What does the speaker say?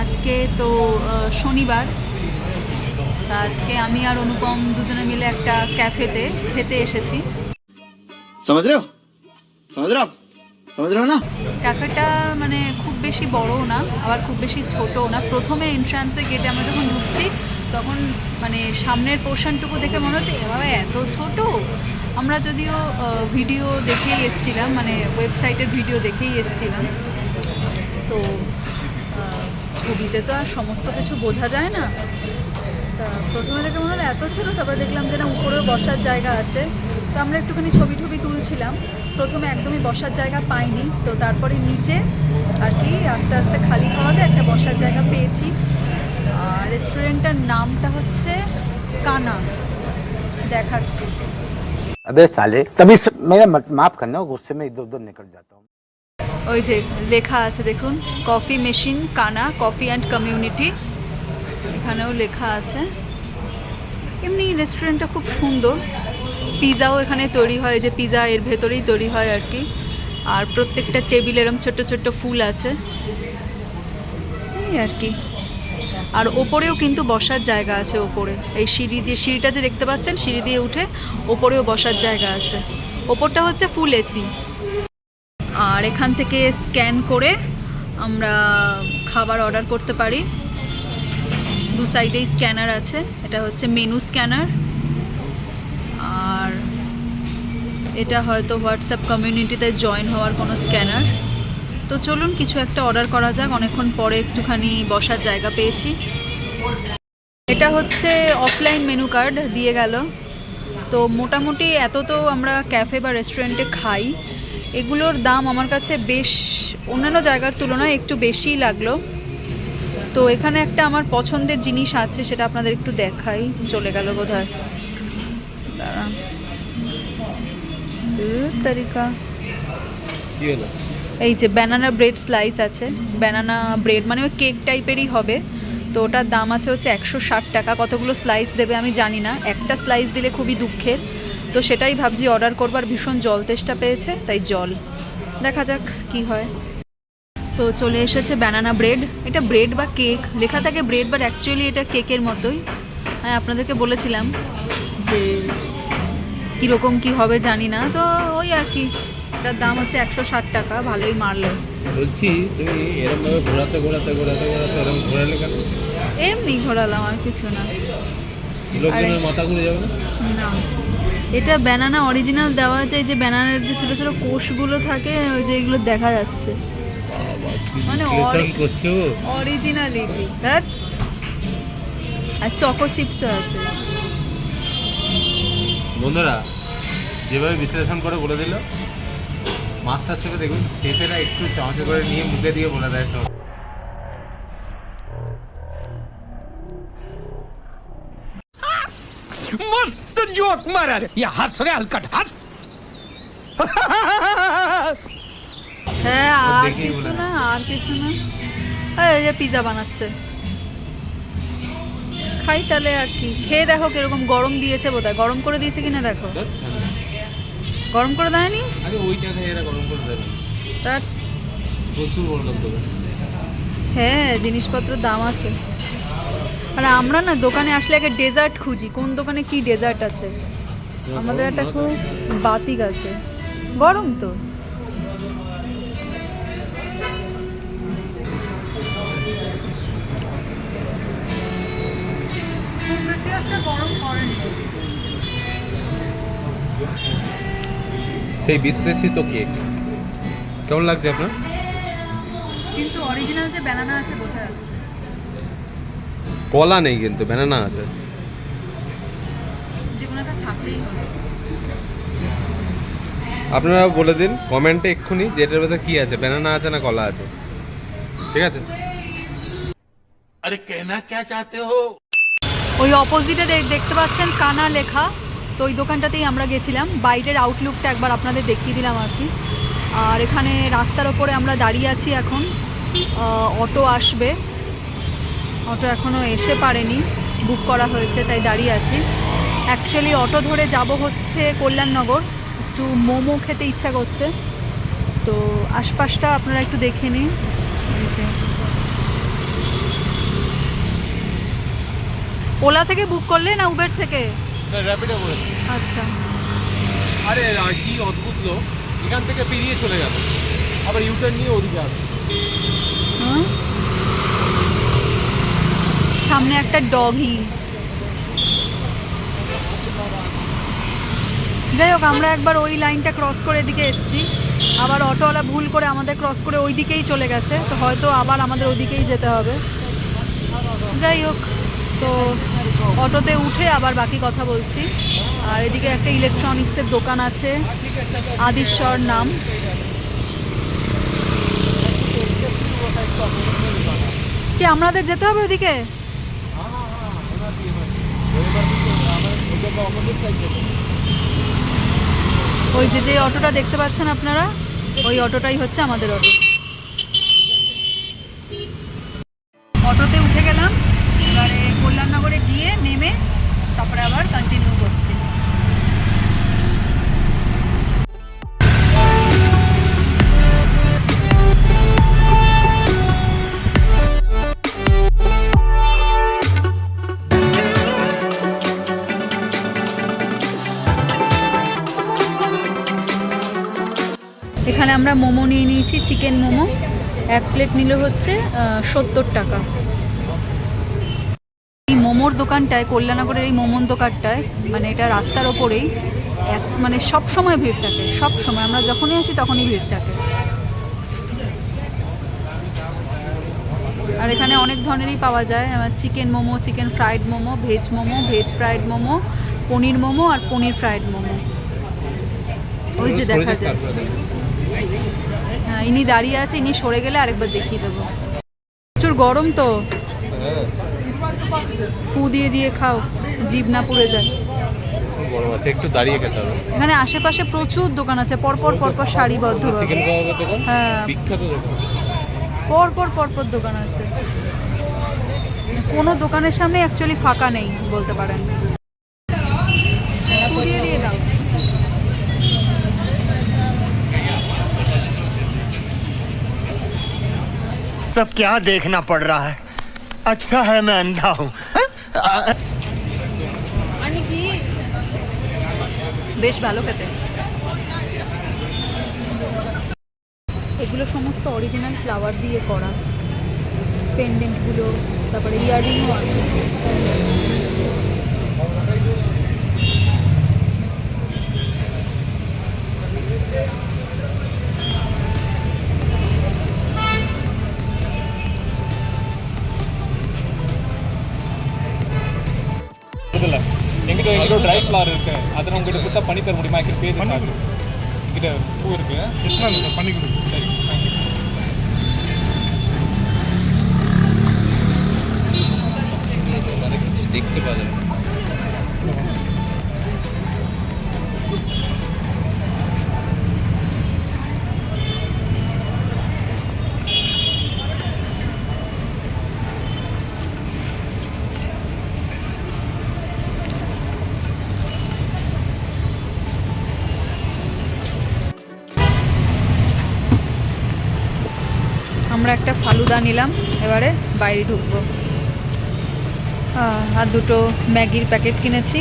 আজকে তো শনিবার। তা আজকে আমি আর অনুপম দুজনে মিলে একটা ক্যাফেতে খেতে এসেছি। সমাজ রেও? না? ক্যাফেটা মানে খুব বেশি বড়ও না আবার খুব বেশি ছোটও না। প্রথমে এন্ট্রান্সে গেটে আমরা যখন ঢুকছি তখন মানে সামনের পোর্শনটুকু দেখে মনে হচ্ছে এভাবে এত ছোট? আমরা যদিও ভিডিও দেখেই এসেছিলাম মানে ওয়েবসাইটের ভিডিও দেখেই এসেছিলাম। তো ছবিতে তো আর সমস্ত কিছু বোঝা যায় না তা প্রথমে দেখে মনে হলো এত ছিল তারপরে দেখলাম যে না উপরেও বসার জায়গা আছে তো আমরা একটুখানি ছবি টবি তুলছিলাম প্রথমে একদমই বসার জায়গা পাইনি তো তারপরে নিচে আর কি আস্তে আস্তে খালি হওয়াতে একটা বসার জায়গা পেয়েছি আর রেস্টুরেন্টটার নামটা হচ্ছে কানা দেখাচ্ছি अबे साले तभी स- मेरा मत- माफ करना गुस्से में इधर उधर निकल जाता हूँ ওই যে লেখা আছে, দেখুন কফি মেশিন কানা কফি অ্যান্ড কমিউনিটি এখানেও লেখা আছে। এমনি রেস্টুরেন্টটা খুব সুন্দর। পিৎজাও এখানে তৈরি হয় যে পিজা এর ভেতরেই তৈরি হয় আর কি। আর প্রত্যেকটা টেবিল এরম ছোট্ট ছোট্ট ফুল আছে। এই আর কি। আর ওপরেও কিন্তু বসার জায়গা আছে ওপরে। এই সিঁড়ি দিয়ে, সিঁড়িটা যে দেখতে পাচ্ছেন, সিঁড়ি দিয়ে উঠে ওপরেও বসার জায়গা আছে। ওপরটা হচ্ছে ফুল এসি আর এখান থেকে স্ক্যান করে আমরা খাবার অর্ডার করতে পারি। দু সাইডেই স্ক্যানার আছে। এটা হচ্ছে মেনু স্ক্যানার। আর এটা হয়তো হোয়াটসঅ্যাপ কমিউনিটিতে জয়েন হওয়ার কোনো স্ক্যানার। তো চলুন, কিছু একটা অর্ডার করা যাক। অনেকক্ষণ পরে একটুখানি বসার জায়গা পেয়েছি। এটা হচ্ছে অফলাইন মেনু কার্ড দিয়ে গেল। তো মোটামুটি এত তো আমরা ক্যাফে বা রেস্টুরেন্টে খাই। এগুলোর দাম আমার কাছে বেশ অন্যান্য জায়গার তুলনায় একটু বেশিই লাগল। তো এখানে একটা আমার পছন্দের জিনিস আছে সেটা আপনাদের একটু দেখাই। চলে গেল বোধ হয় তারিকা। এই যে ব্যানানা ব্রেড স্লাইস আছে। ব্যানানা ব্রেড মানে ওই কেক টাইপেরই হবে। তো ওটার দাম আছে হচ্ছে একশো ষাট টাকা। কতগুলো স্লাইস দেবে আমি জানি না। একটা স্লাইস দিলে খুবই দুঃখের। তো সেটাই ভাবছি অর্ডার করবার ভীষণ জল তেষ্টা পেয়েছে তাই জল। দেখা যাক কি হয়। তো চলে এসেছে ব্যানানা ব্রেড এটা ব্রেড বা কেক লেখা থাকে ব্রেড বাট অ্যাকচুয়ালি এটা কেকের মতোই। আমি আপনাদেরকে বলেছিলাম যে কীরকম কি হবে জানি না। তো ওই আর কি এটার দাম হচ্ছে একশো ষাট টাকা ভালোই মারলো। বলছি তুমি এরকমভাবে ঘোরাতে ঘোরাতে ঘোরাতে ঘোরাতে এরকম ঘোরালে কেন এমনি ঘোরালাম আর কিছু না। লোকজনের মাথা ঘুরে যাবে না? না। এটা ব্যানানা অরিজিনাল দেওয়া যায় যে ব্যানানার যে ছোটো ছোটো কোষগুলো থাকে ওই যে এগুলো দেখা যাচ্ছে। মানে করছ? অরিজিনালিটি দ্যাট আর চকো চিপসও আছে। বন্ধুরা যেভাবে বিশ্লেষণ করে বলে দিল মাস্টার শেফে দেখুন শেফেরা একটু চামচে করে নিয়ে মুখে দিয়ে বলে দেয় সব। मस्त जोक मारा रे या हंस रे हलकट हंस হ্যাঁ আর দেখেই কিছু বলে না আর কিছু না এই, এই যে পিৎজা বানাচ্ছে খাই তাহলে আর কি খেয়ে দেখো কিরকম গরম দিয়েছে বোধহয় গরম করে দিয়েছে কিনা দেখো ধ্যাৎ, গরম করে দেয়নি আরে ওই টাকা এরা গরম করে দেবে তার প্রচুর বরকত দেবে হ্যাঁ জিনিসপত্রের দাম আছে আর আমরা না দোকানে আসলে আগে ডেজার্ট খুঁজি। কোন দোকানে কি ডেজার্ট আছে? আমাদের একটা খুব বাতিক আছে। গরম তো। সেই বিশ্লেষিত কেক। কেমন লাগছে আপনার? কিন্তু অরিজিনাল যে ব্যানানা আছে বোঝা যাচ্ছে কলা নেই কিন্তু ব্যানানা আছে। আপনারা বলে দিন কমেন্টে এক্ষুনি যে এটার ভেতরে কি আছে ব্যানানা আছে না কলা আছে। ঠিক আছে? আরে কেনা কে চাতে হো? ওই অপোজিটে দেখতে পাচ্ছেন কানা লেখা। তো ওই দোকানটাতেই আমরা গেছিলাম। বাইরের আউটলুকটা একবার আপনাদের দেখিয়ে দিলাম আর কি। আর এখানে রাস্তার ওপরে আমরা দাঁড়িয়ে আছি এখন। অটো আসবে। অটো এখনও এসে পারেনি বুক করা হয়েছে তাই দাঁড়িয়ে আছি। অ্যাকচুয়ালি অটো ধরে যাব হচ্ছে কল্যাণনগর একটু মোমো খেতে ইচ্ছা করছে। তো আশপাশটা আপনারা একটু দেখে নিন। ওলা থেকে বুক করলে না উবের থেকে? আচ্ছা। আরে আর কি অদ্ভুত লোক। এখান থেকে পেরিয়ে চলে গেল আবার ইউটার্ন নিয়ে ওদিকে আসবে। হুম? সামনে একটা ডগি যাই হোক, আমরা একবার ওই লাইনটা ক্রস করে এদিকে এসেছি। আবার অটোওয়ালা ভুল করে আমাদের ক্রস করে ওই দিকেই চলে গেছে, তো হয়তো আবার আমাদের ওদিকেই যেতে হবে। যাই হোক, তো অটোতে উঠে আবার বাকি কথা বলছি। আর এদিকে একটা ইলেকট্রনিক্সের দোকান আছে আদিশ্বর নাম। কি, আমাদের যেতে হবে ওদিকে? ওই যে যে অটোটা দেখতে পাচ্ছেন আপনারা ওই অটোটাই হচ্ছে আমাদের অটো। এখানে আমরা মোমো নিয়ে নিয়েছি চিকেন মোমো। এক প্লেট নিলে হচ্ছে সত্তর টাকা। এই মোমোর দোকানটায় কল্যাণনগরের এই মোমোর দোকানটায় মানে এটা রাস্তার ওপরেই এক মানে সব সময় ভিড় থাকে সব সময়। আমরা যখনই আসি তখনই ভিড় থাকে। আর এখানে অনেক ধরনেরই পাওয়া যায়। Chicken momo chicken fried momo veg momo veg fried momo paneer momo আর পনির ফ্রাইড মোমো। ওই যে দেখা যায়। হ্যাঁ ইনি দাঁড়িয়ে আছে ইনি সরে গেলে আরেকবার দেখিয়ে দেবো। প্রচুর গরম তো। ফু দিয়ে দিয়ে খাও জিভ না পুড়ে যায়। বড় আছে একটু দাঁড়িয়ে খেতে হবে এখানে আশেপাশে প্রচুর দোকান আছে পরপর পরপর সারিবদ্ধ চিকেন কাবাবের দোকান? হ্যাঁ। বিখ্যাত দোকান। পরপর পরপর দোকান আছে। কোনো দোকানের সামনে অ্যাকচুয়ালি ফাঁকা নেই বলতে পারেন। सब क्या देखना पड़ रहा है अच्छा है मैं अंधा हूँ বেশ ভালো খেতে এগুলো সমস্ত অরিজিনাল ফ্লাওয়ার দিয়ে করা পেন্ডেন্টগুলো তারপরে ইয়ারিংও আছে எங்கிட்ட எங்கிட்ட ட்ரை ஃப்ளவர் இருக்கு அதை உங்ககிட்ட கொடுத்தா பண்ணி தர முடியுமா ஐ பே சார்ஜஸ் எங்கிட்ட பூ இருக்கு எத்தனை பண்ணி கொடுங்க சரி தேங்க்யூ দেখতে পাওয়া যাবে আমরা একটা ফালুদা নিলাম এবারে বাইরে ঢুকবো। আর দুটো ম্যাগির প্যাকেট কিনেছি।